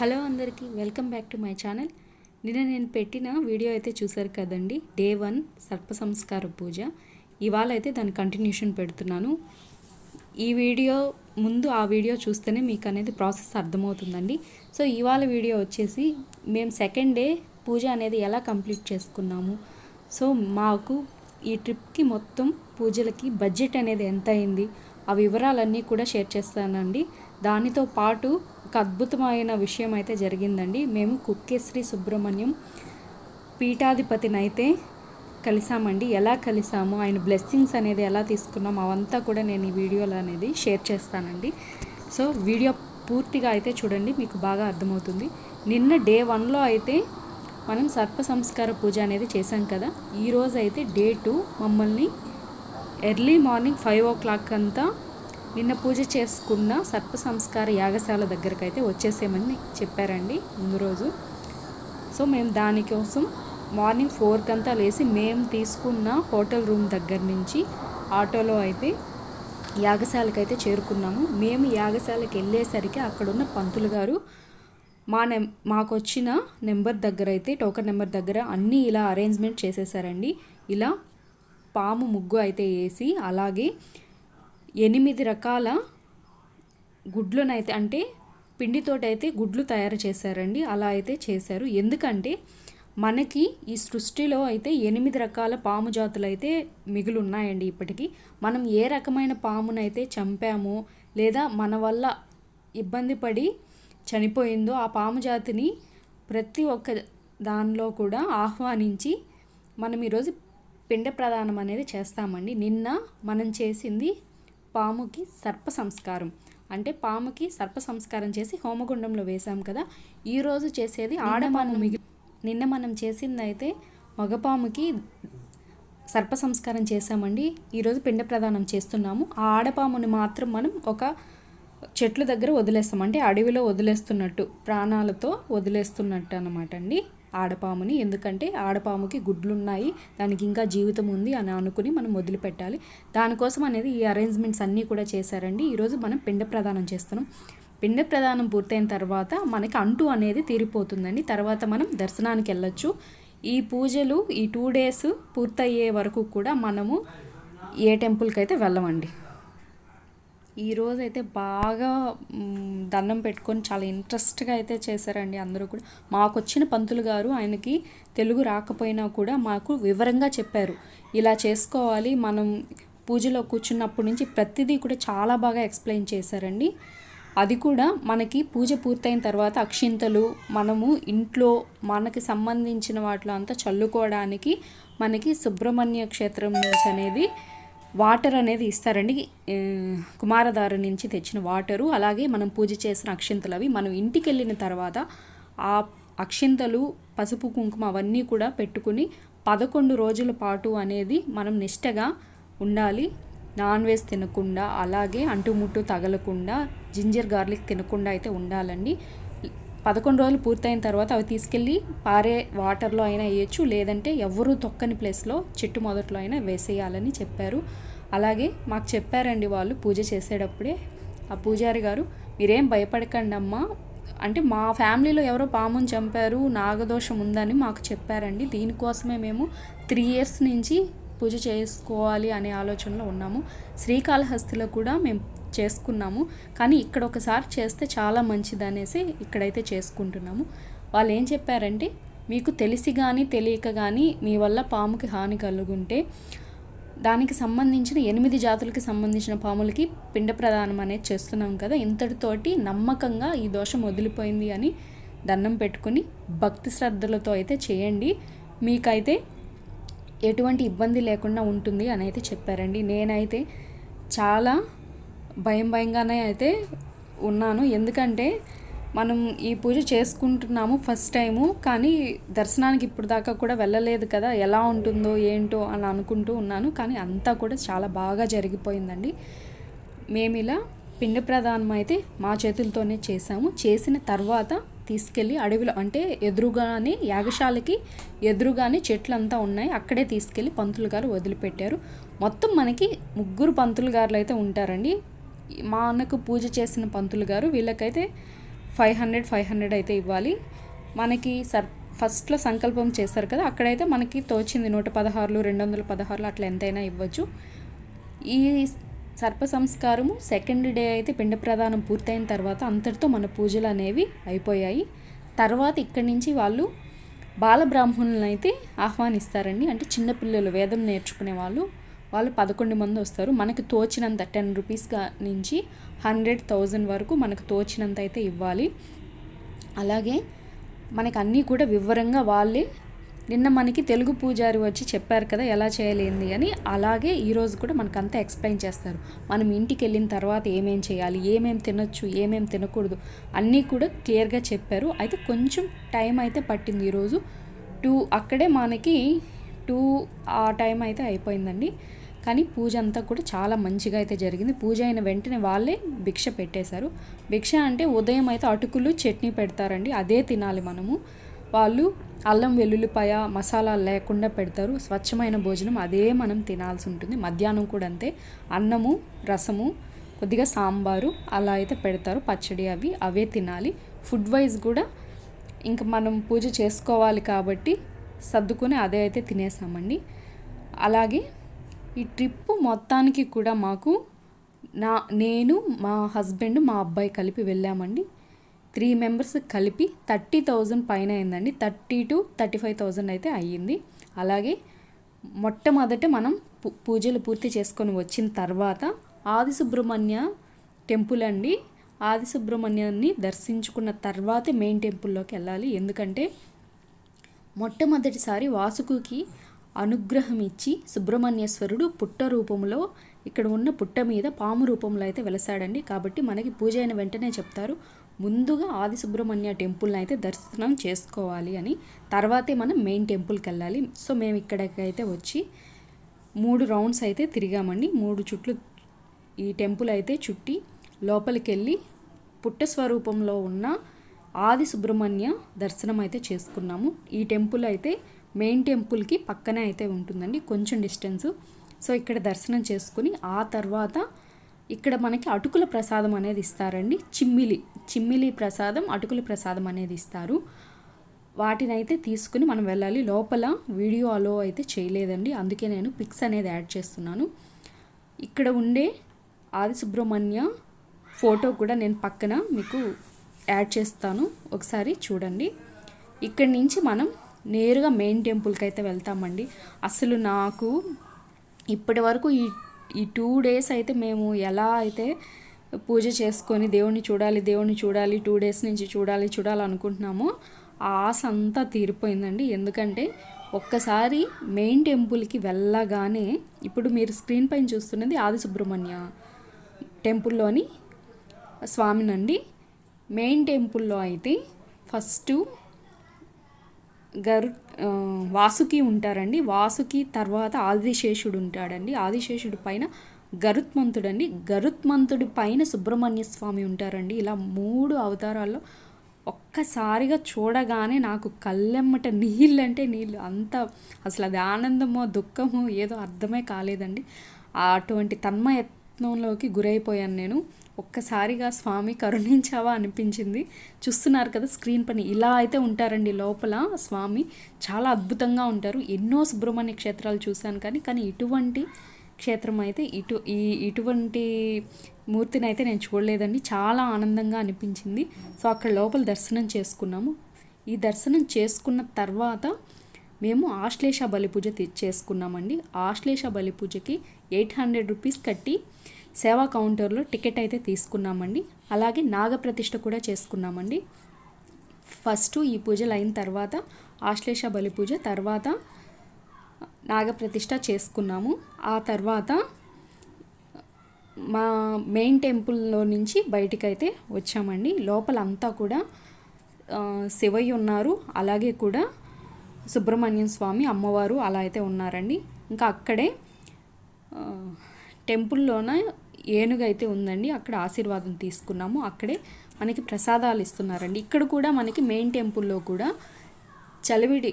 Hello అందరికీ welcome back to my channel. నిన్న నేను పెట్టిన వీడియో అయితే చూసారు కదండి. డే వన్ సర్ప సంస్కార పూజ. ఇవాళ అయితే దాని కంటిన్యూషన్ పెడుతున్నాను. ఈ వీడియో ముందు ఆ వీడియో చూస్తేనే మీకు అనేది ప్రాసెస్ అర్థమవుతుందండి. సో ఇవాళ వీడియో వచ్చేసి మేము సెకండ్ డే పూజ అనేది ఎలా కంప్లీట్ చేసుకున్నాము. సో మాకు ఈ ట్రిప్కి మొత్తం పూజలకి బడ్జెట్ అనేది ఎంత అయింది ఆ వివరాలన్నీ కూడా షేర్ చేస్తానండి. దానితో పాటు ఒక అద్భుతమైన విషయం అయితే జరిగిందండి. మేము కుక్కేశ్రీ సుబ్రహ్మణ్యం పీఠాధిపతిని అయితే కలిసామండి. ఎలా కలిసాము? ఆయన బ్లెస్సింగ్స్ అనేది ఎలా తీసుకున్నాం? అవంతా కూడా నేను ఈ వీడియోలో అనేది షేర్ చేస్తానండి. సో వీడియో పూర్తిగా అయితే చూడండి మీకు బాగా అర్థమవుతుంది. నిన్న డే వన్లో అయితే మనం సర్ప సంస్కార పూజ అనేది చేశాం కదా. ఈరోజు అయితే డే టూ మమ్మల్ని early morning five o'clock అంతా నిన్న పూజ చేసుకున్న సర్ప సంస్కార యాగశాల దగ్గరకు అయితే వచ్చేసేమని చెప్పారండి ముందు రోజు. సో మేము దానికోసం మార్నింగ్ ఫోర్కి అంతా లేచి మేము తీసుకున్న హోటల్ రూమ్ దగ్గర నుంచి ఆటోలో అయితే యాగశాలకు అయితే చేరుకున్నాము. మేము యాగశాలకు వెళ్ళేసరికి అక్కడున్న పంతులు గారు మా నెం మాకు వచ్చిన నెంబర్ దగ్గర అయితే టోకన్ నెంబర్ దగ్గర అన్నీ ఇలా అరేంజ్మెంట్ చేసేసారండి. ఇలా పాము ముగ్గు అయితే వేసి అలాగే ఎనిమిది రకాల గుడ్లనైతే అంటే పిండితోటైతే గుడ్లు తయారు చేశారండి. అలా అయితే చేశారు. ఎందుకంటే మనకి ఈ సృష్టిలో అయితే ఎనిమిది రకాల పాము జాతులు అయితే మిగులు ఉన్నాయండి ఇప్పటికీ. మనం ఏ రకమైన పామునైతే చంపామో లేదా మన వల్ల ఇబ్బంది పడి చనిపోయిందో ఆ పాము జాతిని ప్రతి ఒక్క దానిలో కూడా ఆహ్వానించి మనం ఈరోజు పిండ ప్రదానం అనేది చేస్తామండి. నిన్న మనం చేసింది పాముకి సర్ప సంస్కారం అంటే పాముకి సర్ప సంస్కారం చేసి హోమగుండంలో వేసాం కదా. ఈరోజు చేసేది ఆడపాము మిగిలి నిన్న మనం చేసింది అయితే మగపాముకి సర్ప సంస్కారం చేసామండి ఈరోజు పిండ ప్రదానం చేస్తున్నాము. ఆ ఆడపాముని మాత్రం మనం ఒక చెట్ల దగ్గర వదిలేస్తాం. అంటే అడవిలో వదిలేస్తున్నట్టు ప్రాణాలతో వదిలేస్తున్నట్టు అనమాట అండి. ఆడపాముని. ఎందుకంటే ఆడపాముకి గుడ్లు ఉన్నాయి దానికి ఇంకా జీవితం ఉంది అని అనుకుని మనం వదిలిపెట్టాలి. దానికోసం అనేది ఈ అరేంజ్మెంట్స్ అన్నీ కూడా చేశారండి. ఈరోజు మనం పిండ ప్రదానం చేస్తున్నాం. పిండ ప్రదానం పూర్తయిన తర్వాత మనకి అంటు అనేది తీరిపోతుందండి. తర్వాత మనం దర్శనానికి వెళ్ళొచ్చు. ఈ పూజలు ఈ టూ డేస్ పూర్తయ్యే వరకు కూడా మనము ఏ టెంపుల్కి అయితే వెళ్ళమండి. ఈరోజు అయితే బాగా దండం పెట్టుకొని చాలా ఇంట్రెస్ట్గా అయితే చేశారండి అందరూ కూడా. మాకు వచ్చిన పంతులు గారు ఆయనకి తెలుగు రాకపోయినా కూడా మాకు వివరంగా చెప్పారు. ఇలా చేసుకోవాలి మనం పూజలో కూర్చున్నప్పటి నుంచి ప్రతిదీ కూడా చాలా బాగా ఎక్స్ప్లెయిన్ చేశారండి. అది కూడా మనకి పూజ పూర్తయిన తర్వాత అక్షింతలు మనము ఇంట్లో మనకి సంబంధించిన వాటిలో అంతా చల్లుకోవడానికి మనకి సుబ్రహ్మణ్య క్షేత్రం నుంచి అనేది వాటర్ అనేది ఇస్తారండి. కుమారధార నుంచి తెచ్చిన వాటరు. అలాగే మనం పూజ చేసిన అక్షింతలు అవి. మనం ఇంటికి వెళ్ళిన తర్వాత ఆ అక్షింతలు పసుపు కుంకుమ అవన్నీ కూడా పెట్టుకుని పదకొండు రోజుల పాటు అనేది మనం నిష్టగా ఉండాలి. నాన్ వెజ్ తినకుండా అలాగే అంటుముట్టు తగలకుండా జింజర్ గార్లిక్ తినకుండా అయితే ఉండాలండి. పదకొండు రోజులు పూర్తయిన తర్వాత అవి తీసుకెళ్ళి పారే వాటర్లో అయినా వేయచ్చు లేదంటే ఎవరు తొక్కని ప్లేస్లో చెట్టు మొదట్లో అయినా వేసేయాలని చెప్పారు. అలాగే మాకు చెప్పారండి వాళ్ళు పూజ చేసేటప్పుడే. ఆ పూజారి గారు మీరేం భయపడకండి అమ్మా అంటే మా ఫ్యామిలీలో ఎవరో పాముని చంపారు నాగదోషం ఉందని మాకు చెప్పారండి. దీనికోసమే మేము త్రీ ఇయర్స్ నుంచి పూజ చేసుకోవాలి అనే ఆలోచనలో ఉన్నాము. శ్రీకాళహస్తిలో కూడా మేము చేసుకున్నాము. కానీ ఇక్కడ ఒకసారి చేస్తే చాలా మంచిది అనేసి ఇక్కడైతే చేసుకుంటున్నాము. వాళ్ళు ఏం చెప్పారంటే మీకు తెలిసి కానీ తెలియక కానీ మీ వల్ల పాముకి హాని కలుగుంటే దానికి సంబంధించిన ఎనిమిది జాతులకి సంబంధించిన పాములకి పిండ ప్రదానం అనేది చేస్తున్నాం కదా ఇంతటితోటి నమ్మకంగా ఈ దోషం వదిలిపోయింది అని దండం పెట్టుకుని భక్తి శ్రద్ధలతో అయితే చేయండి. మీకైతే ఎటువంటి ఇబ్బంది లేకుండా ఉంటుంది అని అయితే చెప్పారండి. నేనైతే చాలా భయం భయంగానే అయితే ఉన్నాను. ఎందుకంటే మనం ఈ పూజ చేసుకుంటున్నాము ఫస్ట్ టైము కానీ దర్శనానికి ఇప్పుడు దాకా కూడా వెళ్ళలేదు కదా ఎలా ఉంటుందో ఏంటో అని అనుకుంటూ ఉన్నాను. కానీ అంతా కూడా చాలా బాగా జరిగిపోయిందండి. మేము ఇలా పిండ ప్రదానం అయితే మా చేతులతోనే చేసాము చేసిన తర్వాత తీసుకెళ్ళి అడవిలో అంటే ఎదురుగానే యాగశాలకి ఎదురుగానే చెట్లు అంతా ఉన్నాయి. అక్కడే తీసుకెళ్ళి పంతులు గారు వదిలిపెట్టారు. మొత్తం మనకి ముగ్గురు పంతులు గారులు అయితే ఉంటారండి. మా అన్నకు పూజ చేసిన పంతులు గారు వీళ్ళకైతే ఫైవ్ హండ్రెడ్ ఫైవ్ హండ్రెడ్ అయితే ఇవ్వాలి. మనకి సర్ ఫస్ట్లో సంకల్పం చేస్తారు కదా అక్కడైతే మనకి తోచింది నూట పదహారులు రెండు వందల పదహారులు అట్లా ఎంతైనా ఇవ్వచ్చు. ఈ సర్ప సంస్కారము సెకండ్ డే అయితే పిండ ప్రదానం పూర్తయిన తర్వాత అంతటితో మన పూజలు అనేవి అయిపోయాయి. తర్వాత ఇక్కడి నుంచి వాళ్ళు బాలబ్రాహ్మణులను అయితే ఆహ్వానిస్తారండి. అంటే చిన్నపిల్లలు వేదం నేర్చుకునే వాళ్ళు. వాళ్ళు పదకొండు మంది వస్తారు. మనకి తోచినంత టెన్ రూపీస్గా నుంచి హండ్రెడ్ థౌజండ్ వరకు మనకు తోచినంత అయితే ఇవ్వాలి. అలాగే మనకి అన్నీ కూడా వివరంగా వాళ్ళే నిన్న మనకి తెలుగు పూజారి వచ్చి చెప్పారు కదా ఎలా చేయలేంది అని. అలాగే ఈరోజు కూడా మనకు అంతా ఎక్స్ప్లెయిన్ చేస్తారు. మనం ఇంటికి వెళ్ళిన తర్వాత ఏమేం చేయాలి ఏమేం తినొచ్చు ఏమేం తినకూడదు అన్నీ కూడా క్లియర్గా చెప్పారు. అయితే కొంచెం టైం అయితే పట్టింది ఈరోజు టూ అక్కడే మనకి టూ ఆ టైం అయితే అయిపోయిందండి. కానీ పూజ అంతా కూడా చాలా మంచిగా అయితే జరిగింది. పూజ అయిన వెంటనే వాళ్ళే భిక్ష పెట్టేశారు. భిక్ష అంటే ఉదయం అయితే అటుకులు చట్నీ పెడతారండి. అదే తినాలి మనము. వాళ్ళు అల్లం వెల్లుల్లిపాయ మసాలా లేకుండా పెడతారు. స్వచ్ఛమైన భోజనం అదే మనం తినాల్సి ఉంటుంది. మధ్యాహ్నం కూడా అంతే. అన్నము రసము కొద్దిగా సాంబారు అలా అయితే పెడతారు. పచ్చడి అవి అవే తినాలి. ఫుడ్ వైజ్ కూడా ఇంకా మనం పూజ చేసుకోవాలి కాబట్టి సర్దుకొని అదే అయితే తినేసామండి. అలాగే ఈ ట్రిప్ మొత్తానికి కూడా మాకు నా నేను మా హస్బెండ్ మా అబ్బాయి కలిపి వెళ్ళామండి. త్రీ మెంబర్స్ కలిపి థర్టీ థౌజండ్ పైన అయిందండి. Thirty to thirty five thousand అయితే అయ్యింది. అలాగే మొట్టమొదట మనం పూజలు పూర్తి చేసుకొని వచ్చిన తర్వాత ఆది సుబ్రహ్మణ్య టెంపుల్ అండి. ఆది సుబ్రహ్మణ్యాన్ని దర్శించుకున్న తర్వాతే మెయిన్ టెంపుల్లోకి వెళ్ళాలి. ఎందుకంటే మొట్టమొదటిసారి వాసుకుకి అనుగ్రహం ఇచ్చి సుబ్రహ్మణ్యేశ్వరుడు పుట్ట రూపంలో ఇక్కడ ఉన్న పుట్ట మీద పాము రూపంలో అయితే వెలసాడండి. కాబట్టి మనకి పూజ అయిన వెంటనే చెప్తారు ముందుగా ఆది సుబ్రహ్మణ్య టెంపుల్ని అయితే దర్శనం చేసుకోవాలి అని. తర్వాతే మనం మెయిన్ టెంపుల్కి వెళ్ళాలి. సో మేము ఇక్కడికైతే వచ్చి మూడు రౌండ్స్ అయితే తిరిగామండి. మూడు చుట్లు ఈ టెంపుల్ అయితే చుట్టి లోపలికి వెళ్ళి పుట్ట స్వరూపంలో ఉన్న ఆది సుబ్రహ్మణ్య దర్శనం అయితే చేసుకున్నాము. ఈ టెంపుల్ అయితే మెయిన్ టెంపుల్కి పక్కనే అయితే ఉంటుందండి కొంచెం డిస్టెన్స్. సో ఇక్కడ దర్శనం చేసుకుని ఆ తర్వాత ఇక్కడ మనకి అటుకుల ప్రసాదం అనేది ఇస్తారండి. చిమ్మిలి చిమ్మిలి ప్రసాదం అటుకుల ప్రసాదం అనేది ఇస్తారు. వాటిని అయితే తీసుకుని మనం వెళ్ళాలి. లోపల వీడియో అలో అయితే చేయలేదండి. అందుకే నేను పిక్స్ అనేది యాడ్ చేస్తున్నాను. ఇక్కడ ఉండే ఆది సుబ్రహ్మణ్య ఫోటో కూడా నేను పక్కన మీకు యాడ్ చేస్తాను. ఒకసారి చూడండి. ఇక్కడి నుంచి మనం నేరుగా మెయిన్ టెంపుల్కి అయితే వెళ్తామండి. అసలు నాకు ఇప్పటి వరకు ఈ ఈ టూ డేస్ అయితే మేము ఎలా అయితే పూజ చేసుకొని దేవుణ్ణి చూడాలి దేవుణ్ణి చూడాలి టూ డేస్ నుంచి చూడాలి చూడాలనుకుంటున్నామో ఆ ఆశ అంతా తీరిపోయిందండి. ఎందుకంటే ఒక్కసారి మెయిన్ టెంపుల్కి వెళ్ళగానే ఇప్పుడు మీరు స్క్రీన్ పైన చూస్తున్నది ఆది సుబ్రహ్మణ్య టెంపుల్లోని స్వామినండి. మెయిన్ టెంపుల్లో అయితే ఫస్ట్ గరు వాసుకి ఉంటారండి. వాసుకి తర్వాత ఆదిశేషుడు ఉంటాడండి. ఆదిశేషుడు పైన గరుత్మంతుడండి. గరుత్మంతుడి పైన సుబ్రహ్మణ్య స్వామి ఉంటారండి. ఇలా మూడు అవతారాల్లో ఒక్కసారిగా చూడగానే నాకు కళ్ళెమ్మట నీళ్ళు అంటే నీళ్ళు. అంత అసలు అది ఆనందమో దుఃఖమో ఏదో అర్థమే కాలేదండి. అటువంటి తన్మయత్నంలోకి గురైపోయాను నేను. ఒక్కసారిగా స్వామి కరుణించావా అనిపించింది. చూస్తున్నారు కదా స్క్రీన్ పని. ఇలా అయితే ఉంటారండి లోపల స్వామి. చాలా అద్భుతంగా ఉంటారు. ఎన్నో సుబ్రహ్మణ్య క్షేత్రాలు చూశాను కానీ కానీ ఇటువంటి క్షేత్రం అయితే ఇటు ఈ ఇటువంటి మూర్తిని అయితే నేను చూడలేదండి. చాలా ఆనందంగా అనిపించింది. సో అక్కడ లోపల దర్శనం చేసుకున్నాము. ఈ దర్శనం చేసుకున్న తర్వాత మేము ఆశ్లేష బలి పూజ చేసుకున్నామండి. ఆశ్లేష బలి పూజకి ఎయిట్ హండ్రెడ్ రూపీస్ కట్టి సేవా కౌంటర్లో టికెట్ అయితే తీసుకున్నామండి. అలాగే నాగప్రతిష్ఠ కూడా చేసుకున్నామండి. ఫస్ట్ ఈ పూజలు అయిన తర్వాత ఆశ్లేష బలి పూజ తర్వాత నాగప్రతిష్ఠ చేసుకున్నాము. ఆ తర్వాత మా మెయిన్ టెంపుల్లో నుంచి బయటికైతే వచ్చామండి. లోపల అంతా కూడా శివయ్య ఉన్నారు అలాగే కూడా సుబ్రహ్మణ్యం స్వామి అమ్మవారు అలా అయితే ఉన్నారండి. ఇంకా అక్కడే టెంపుల్లోన ఏనుగు అయితే ఉందండి. అక్కడ ఆశీర్వాదం తీసుకున్నాము. అక్కడే మనకి ప్రసాదాలు ఇస్తున్నారండి. ఇక్కడ కూడా మనకి మెయిన్ టెంపుల్లో కూడా చలివిడి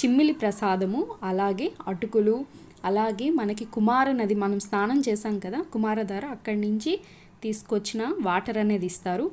చిమ్మిలి ప్రసాదము అలాగే అటుకులు అలాగే మనకి కుమార నది మనం స్నానం చేసాం కదా కుమారధార అక్కడి నుంచి తీసుకొచ్చిన వాటర్ అనేది ఇస్తారు.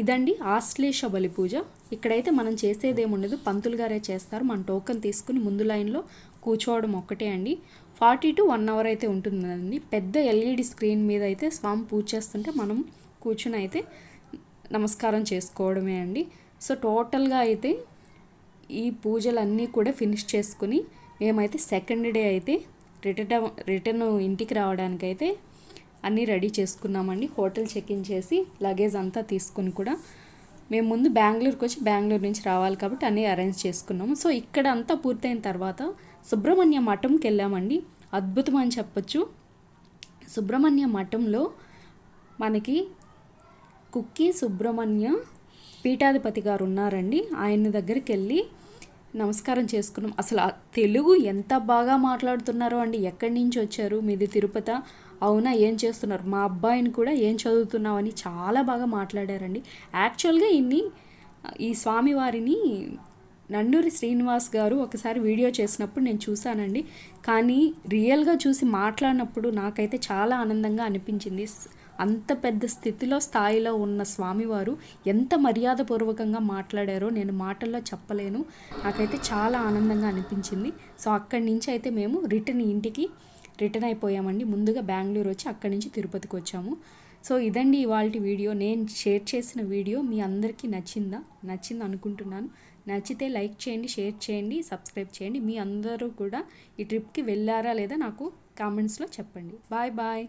ఇదండి ఆశ్లేష బలి పూజ. ఇక్కడైతే మనం చేసేది ఏముండదు పంతులు గారే చేస్తారు. మన టోకెన్ తీసుకుని ముందు లైన్లో కూర్చోవడం ఒక్కటే అండి. ఫార్టీ టు వన్ అవర్ అయితే ఉంటుందండి. పెద్ద ఎల్ఈడి స్క్రీన్ మీద అయితే స్వామి పూజ చేస్తుంటే మనం కూర్చుని అయితే నమస్కారం చేసుకోవడమే అండి. సో టోటల్గా అయితే ఈ పూజలన్నీ కూడా ఫినిష్ చేసుకుని మేమైతే సెకండ్ డే అయితే రిటర్న్ రిటర్న్ ఇంటికి రావడానికి అయితే అన్నీ రెడీ చేసుకున్నామండి. హోటల్ చెక్ ఇన్ చేసి లగేజ్ అంతా తీసుకుని కూడా మేము ముందు బెంగళూరుకి వచ్చి బెంగళూరు నుంచి రావాలి కాబట్టి అన్నీ అరేంజ్ చేసుకున్నాము. సో ఇక్కడ అంతా పూర్తయిన తర్వాత సుబ్రహ్మణ్య మఠంకి వెళ్ళామండి. అద్భుతం అని చెప్పొచ్చు. సుబ్రహ్మణ్య మఠంలో మనకి కుక్కి సుబ్రహ్మణ్య పీఠాధిపతి గారు ఉన్నారండి. ఆయన దగ్గరికి వెళ్ళి నమస్కారం చేసుకున్నాం. అసలు తెలుగు ఎంత బాగా మాట్లాడుతున్నారో అండి. ఎక్కడి నుంచి వచ్చారు? మీది తిరుపతి? అవునా ఏం చేస్తున్నారు? మా అబ్బాయిని కూడా ఏం చదువుతున్నావని చాలా బాగా మాట్లాడారండి. యాక్చువల్గా ఇన్ని ఈ స్వామివారిని నండూరి శ్రీనివాస్ గారు ఒకసారి వీడియో చేసినప్పుడు నేను చూశానండి. కానీ రియల్గా చూసి మాట్లాడినప్పుడు నాకైతే చాలా ఆనందంగా అనిపించింది. అంత పెద్ద స్థితిలో స్థాయిలో ఉన్న స్వామివారు ఎంత మర్యాదపూర్వకంగా మాట్లాడారో నేను మాటల్లో చెప్పలేను. నాకైతే చాలా ఆనందంగా అనిపించింది. సో అక్కడి నుంచి అయితే మేము రిటర్న్ ఇంటికి రిటర్న్ అయిపోయామండి. ముందుగా బెంగళూరు వచ్చి అక్కడి నుంచి తిరుపతికి వచ్చాము. సో ఇదండి ఇవాళ వీడియో. నేను షేర్ చేసిన వీడియో మీ అందరికీ నచ్చిందా? నచ్చింది అనుకుంటున్నాను. నచ్చితే లైక్ చేయండి షేర్ చేయండి సబ్స్క్రైబ్ చేయండి. మీ అందరూ కూడా ఈ ట్రిప్కి వెళ్ళారా లేదా నాకు కామెంట్స్లో చెప్పండి. Bye bye.